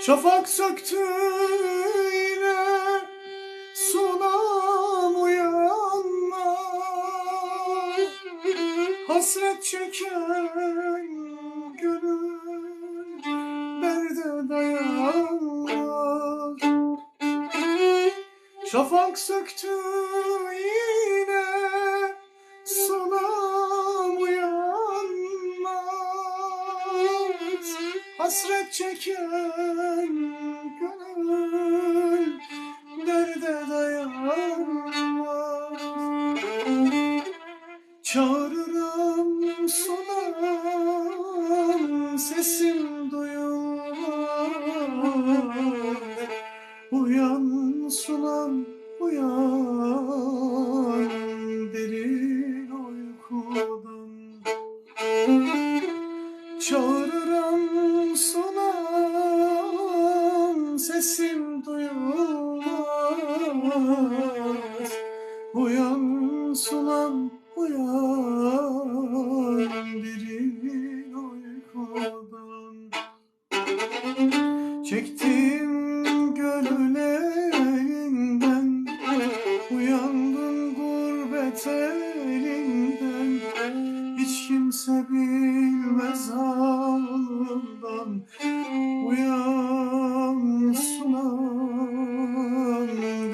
Şafak söktü. Hasret çeken gönül derde dayanmaz? Şafak söktü yine sunam uyanmaz Hasret çeken gönül derde dayanmaz? Çağırırım Çağırırım sunam sesim duyulmaz. Uyan sunam uyan derin uykudan. Çektim gönül elinden Uyandım gurbet elinden kimse bilmez halımdan Uyan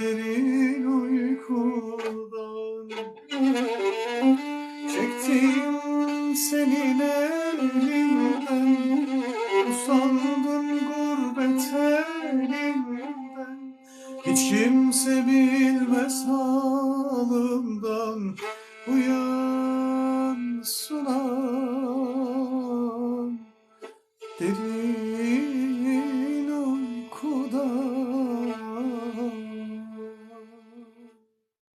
derin uykudan. Çektim senin elinden Usandım gurbet elinden. Hiç kimse bilmez halımdan. Uyan Did you?